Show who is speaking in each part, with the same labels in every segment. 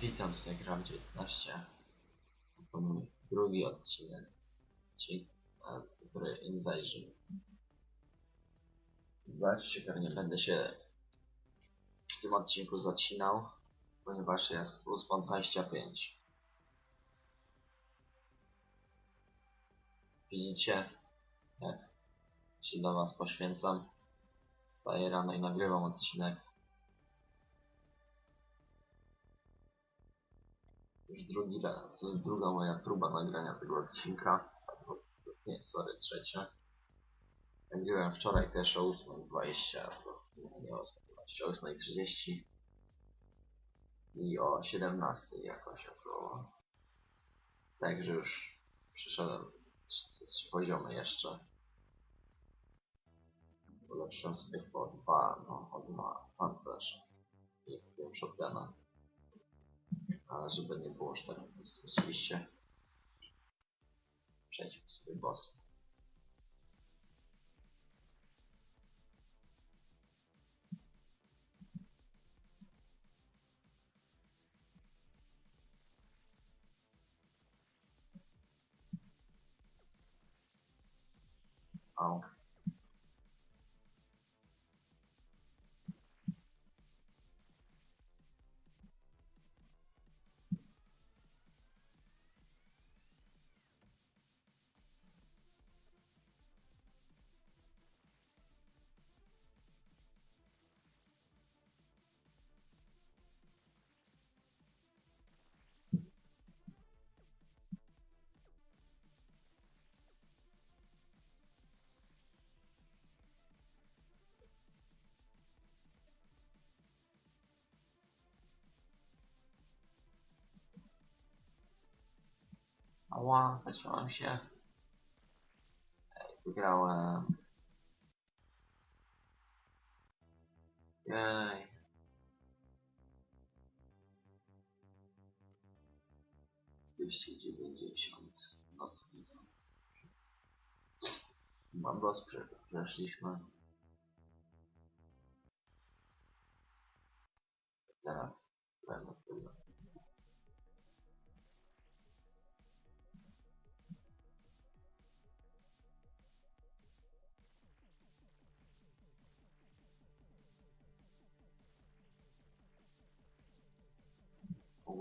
Speaker 1: Witam, tutaj gram 19. To mój drugi odcinek ci- z gry Invasion. Zobaczcie, pewnie będę się w tym odcinku zacinał, ponieważ jest 8.25. Widzicie, jak się do Was poświęcam. Wstaję rano i nagrywam odcinek. Już drugi raz, to jest druga moja próba nagrania tego odcinka. Nie, sorry, trzecia. Nagrałem wczoraj też o 8.20, albo nie o 8.20, o 8.30 i o 17.00 jakoś około. Także już przyszedłem trzy, trzy poziomy jeszcze. Ulepszyłem sobie po dwa, no, o dwa pancerz. I kupiłem shotguna. Ale żeby nie było, że tak rzeczywiście przejdźmy sobie boss. Au. Ała, zaciąłem się. Ej, wygrałem. Jej. Dwieście dziewięćdziesiąt. Nocny są. Mam sprze- przeszliśmy. Teraz.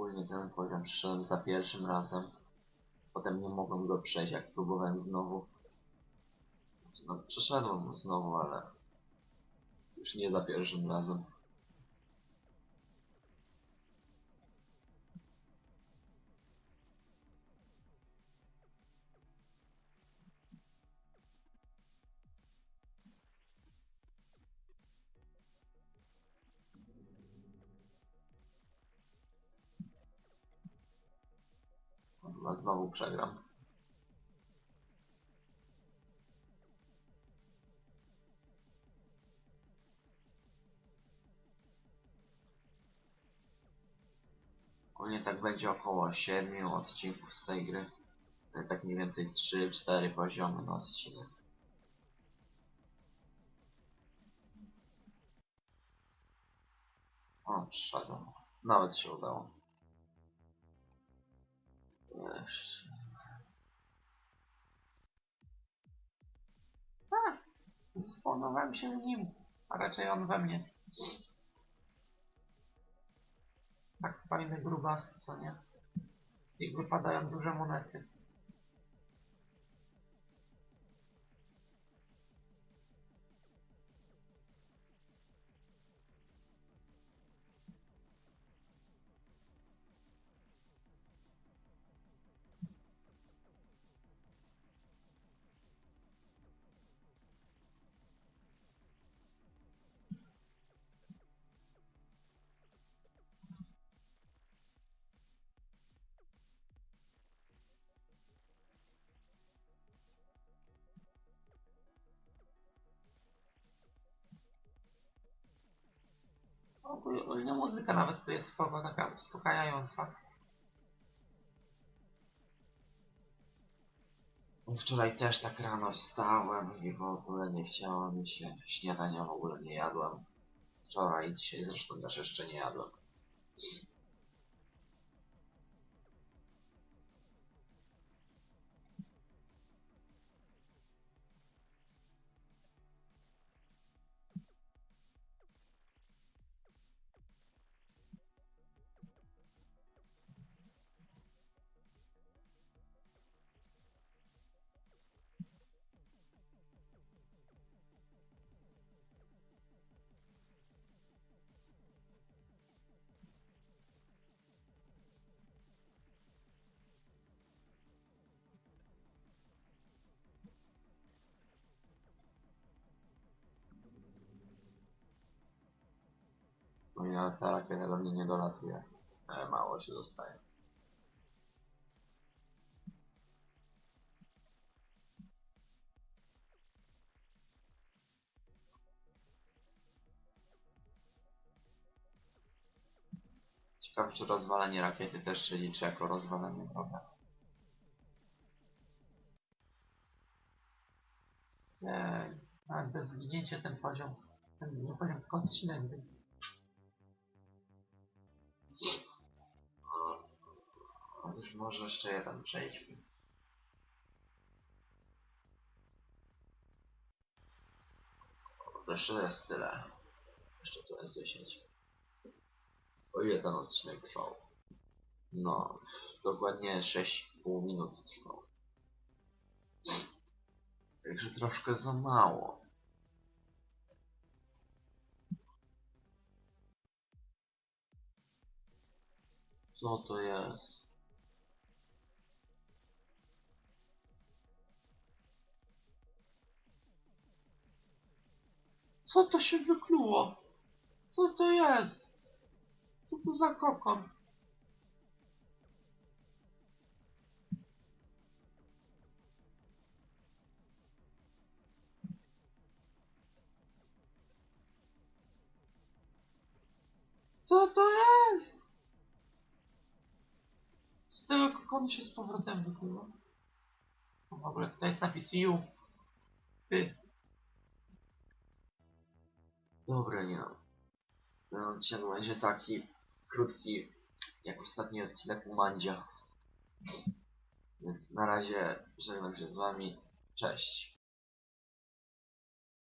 Speaker 1: Ogólnie ten poziom przeszedłem za pierwszym razem. Potem nie mogłem go przejść, jak próbowałem znowu. Znaczy, No, przeszedłem znowu, ale już nie za pierwszym razem. Chyba znowu przegram. Ogólnie tak będzie około 7 odcinków z tej gry. Tak mniej więcej 3-4 poziomy na odcinek. O, szedłem. Nawet się udało. Jeszcze. A! Się nim, a raczej on we mnie. Tak fajny grubasy, co nie? Z nich wypadają duże monety. Ogólnie muzyka nawet tu jest spoko, taka uspokajająca. Wczoraj też tak rano wstałem i w ogóle nie chciało mi się. Śniadania w ogóle nie jadłem. Wczoraj dzisiaj zresztą też jeszcze nie jadłem. Ale ta rakieta do mnie nie dolatuje. E, mało się dostaje. Ciekawe, czy rozwalanie rakiety też się liczy jako rozwalanie wroga. Ej, ale bez zginięcia ten poziom, ten nie poziom, tylko odcinek. Może jeszcze jeden przejdźmy. To jeszcze jest tyle. Jeszcze to jest 10. O ile ten odcinek trwał? No, dokładnie 6,5 minut trwał. Także troszkę za mało. Co to jest? Co to się wykluło? Co to jest? Co to za kokon? Co to jest? Z tego kokonu się z powrotem wykluło. W ogóle tutaj jest napis U. Ty. Dobra, nie no. Ten odcinek będzie taki krótki, jak ostatni odcinek u Mandzia. Więc na razie żegnam się z wami. Cześć.